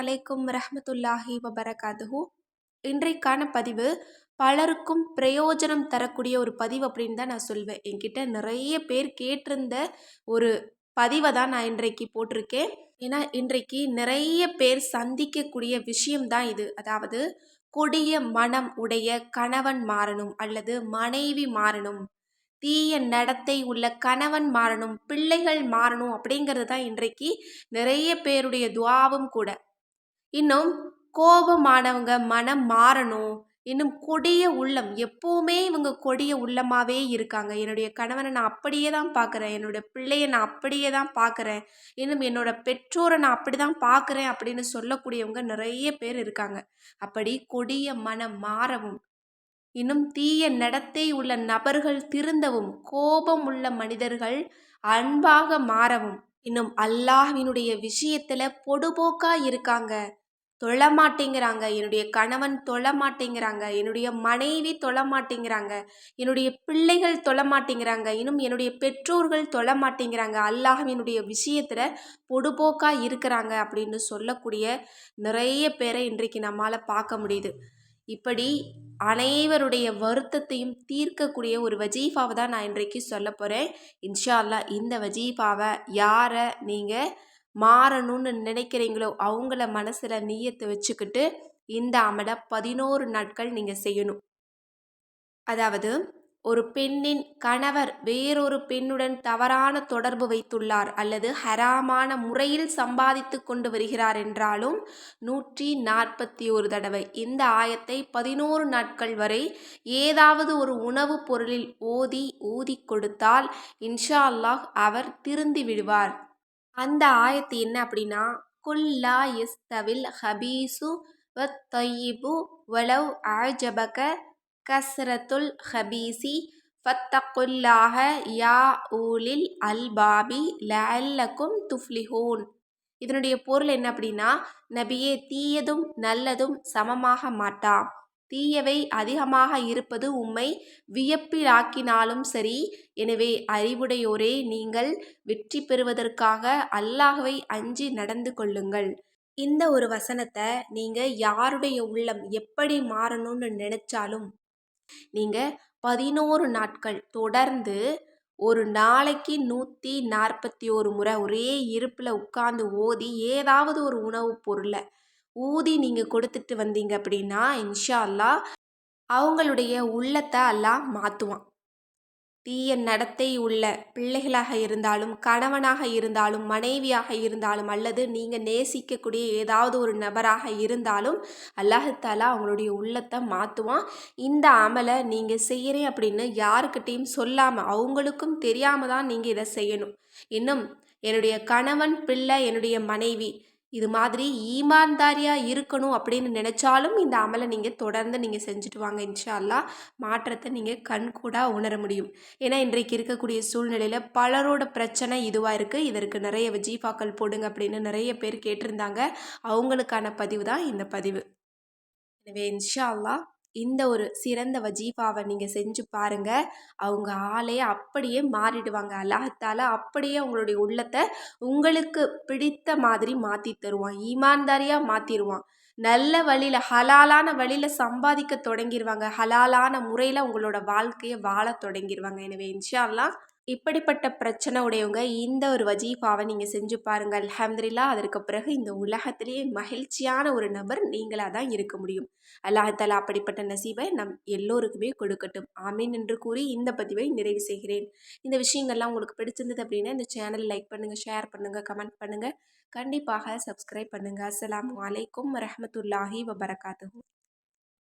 அலைக்கும் ரஹமத்துல்லாஹி வபரகாதுஹு இன்றைக்கான பதிவு பலருக்கும் பிரயோஜனம் தரக்கூடிய ஒரு பதிவு அப்படின்னு தான் நான் சொல்வேன். என்கிட்ட நிறைய பேர் கேட்டிருந்த ஒரு பதிவை தான் நான் இன்றைக்கு போட்டிருக்கேன். ஏன்னா இன்றைக்கு நிறைய பேர் சந்திக்கக்கூடிய விஷயம்தான் இது. அதாவது கொடிய மனம் உடைய கணவன் மாறணும் அல்லது மனைவி மாறணும். தீய நடத்தை உள்ள கணவன் மாறணும் பிள்ளைகள் மாறணும் அப்படிங்கிறது தான் இன்றைக்கு நிறைய பேருடைய துவாவும் கூட. இன்னும் கோபமானவங்க மனம் மாறணும். இன்னும் கொடிய உள்ளம் எப்போவுமே இவங்க கொடிய உள்ளமாகவே இருக்காங்க. என்னுடைய கணவனை நான் அப்படியே தான் பார்க்குறேன் என்னோடய பிள்ளையை நான் அப்படியே தான் பார்க்குறேன் இன்னும் என்னோட பெற்றோரை நான் அப்படி தான் பார்க்குறேன் அப்படின்னு சொல்லக்கூடியவங்க நிறைய பேர் இருக்காங்க. அப்படி கொடிய மனம் மாறவும் இன்னும் தீய நடத்தை உள்ள நபர்கள் திருந்தவும் கோபம் உள்ள மனிதர்கள் அன்பாக மாறவும் இன்னும் அல்லாஹ்வினுடைய விஷயத்துல பொடுபோக்கா இருக்காங்க. தொழமாட்டேங்கிறாங்க. என்னுடைய கணவன் தொழமாட்டேங்கிறாங்க. என்னுடைய மனைவி தொழமாட்டேங்கிறாங்க. என்னுடைய பிள்ளைகள் தொழமாட்டேங்கிறாங்க. இன்னும் என்னுடைய பெற்றோர்கள் தொழமாட்டேங்கிறாங்க. அல்லாஹ்வினுடைய விஷயத்தில் பொடுபோக்காக இருக்கிறாங்க அப்படின்னு சொல்லக்கூடிய நிறைய பேரை இன்றைக்கு நம்மால் பார்க்க முடியுது. இப்படி அனைவருடைய வருத்தத்தையும் தீர்க்கக்கூடிய ஒரு வஜீஃபாவை தான் நான் இன்றைக்கு சொல்ல போகிறேன் இன்ஷா அல்லா இந்த வஜீஃபாவை யாரை நீங்கள் மாறணும்னு நினைக்கிறீங்களோ அவங்கள மனசில் நீயத்தை வச்சுக்கிட்டு இந்த அமலை பதினோரு நாட்கள் நீங்கள் செய்யணும். அதாவது ஒரு பெண்ணின் கணவர் வேறொரு பெண்ணுடன் தவறான தொடர்பு வைத்துள்ளார் அல்லது ஹராமான முறையில் சம்பாதித்து கொண்டு வருகிறார் என்றாலும் நூற்றி நாற்பத்தி ஒரு தடவை இந்த ஆயத்தை பதினோரு நாட்கள் வரை ஏதாவது ஒரு உணவுப் பொருளில் ஓதி ஊதி கொடுத்தால் இன்ஷா அல்லாஹ் அவர் திருந்தி விடுவார். அந்த ஆயத்து என்ன அப்படின்னா குல்லா எஸ்தவில் ஹபீசு வ வலவ் ஆஜபக கஸ்ரத்துல் ஹபீசி ஃபத்தகுல்லாஹ யா ஊலில் அல்பாபி லல்லக்கும் துஃப்லிஹூன். இதனுடைய பொருள் என்ன அப்படின்னா நபியே தீயதும் நல்லதும் சமமாக மாட்டா தீயவை அதிகமாக இருப்பது உம்மை வியப்பிலாக்கினாலும் சரி. எனவே அறிவுடையோரே நீங்கள் வெற்றி பெறுவதற்காக அல்லாஹுவை அஞ்சி நடந்து கொள்ளுங்கள். இந்த ஒரு வசனத்தை நீங்கள் யாருடைய உள்ளம் எப்படி மாறணும்னு நினைச்சாலும் நீங்கள் பதினோரு நாட்கள் தொடர்ந்து ஒரு நாளைக்கு நூற்றி நாற்பத்தி ஒரு முறை ஒரே இருப்பில் உட்காந்து ஓதி ஏதாவது ஒரு உணவுப் பொருளை ஊதி நீங்கள் கொடுத்துட்டு வந்தீங்க அப்படின்னா இன்ஷா அல்லா அவங்களுடைய உள்ளத்தை எல்லாம் மாற்றுவான் தீய நடத்தை உள்ள பிள்ளைகளாக இருந்தாலும் கணவனாக இருந்தாலும் மனைவியாக இருந்தாலும் அல்லது நீங்கள் நேசிக்கக்கூடிய ஏதாவது ஒரு நபராக இருந்தாலும் அல்லாஹாலா அவங்களுடைய உள்ளத்தை மாற்றுவான் இந்த அமலை நீங்கள் செய்கிறேன் அப்படின்னு யாருக்கிட்டேயும் சொல்லாமல் அவங்களுக்கும் தெரியாமல் தான் நீங்கள் இதை செய்யணும். இன்னும் என்னுடைய கணவன் பிள்ளை என்னுடைய மனைவி இது மாதிரி ஈமான்தாரியாக இருக்கணும் அப்படின்னு நினச்சாலும் இந்த அமலை நீங்கள் தொடர்ந்து நீங்கள் செஞ்சுட்டு வாங்க இன்ஷா அல்லா மாற்றத்தை நீங்கள் கண்கூடாக உணர முடியும். ஏன்னா இன்றைக்கு இருக்கக்கூடிய சூழ்நிலையில் பலரோட பிரச்சனை இதுவாக இருக்குது இதற்கு நிறைய வஜீஃபாக்கள் போடுங்க அப்படின்னு நிறைய பேர் கேட்டிருந்தாங்க. அவங்களுக்கான பதிவு தான் இந்த பதிவு. எனவே இன்ஷா அல்லா இந்த ஒரு சிறந்த வஜீஃபாவை நீங்கள் செஞ்சு பாருங்கள் அவங்க ஆளே அப்படியே மாறிடுவாங்க. அல்லாஹத்தால் அப்படியே உங்களுடைய உள்ளத்தை உங்களுக்கு பிடித்த மாதிரி மாற்றி தருவான். ஈமான்தாரியாக மாற்றிடுவான் நல்ல வழியில் ஹலாலான வழியில் சம்பாதிக்க தொடங்கிடுவாங்க ஹலாலான முறையில் உங்களோட வாழ்க்கையை வாழ தொடங்கிடுவாங்க எனவே இன்ஷால்லாம் இப்படிப்பட்ட பிரச்சனை உடையவங்க இந்த ஒரு வஜீஃபாவை நீங்கள் செஞ்சு பாருங்கள் அலமதுல்லா அதற்கு பிறகு இந்த உலகத்திலேயே மகிழ்ச்சியான ஒரு நபர் நீங்களாக தான் இருக்க முடியும். அல்லாஹாலா அப்படிப்பட்ட நசீபை நம் எல்லோருக்குமே கொடுக்கட்டும். ஆமீன் என்று கூறி இந்த பதிவை நிறைவு செய்கிறேன். இந்த விஷயங்கள்லாம் உங்களுக்கு பிடிச்சிருந்தது அப்படின்னா இந்த சேனல் லைக் பண்ணுங்கள் ஷேர் பண்ணுங்கள் கமெண்ட் பண்ணுங்கள் கண்டிப்பாக சப்ஸ்கிரைப் பண்ணுங்கள் அஸ்லாம் வலைக்கம் வரமத்துல்லாஹி வபரகாத்து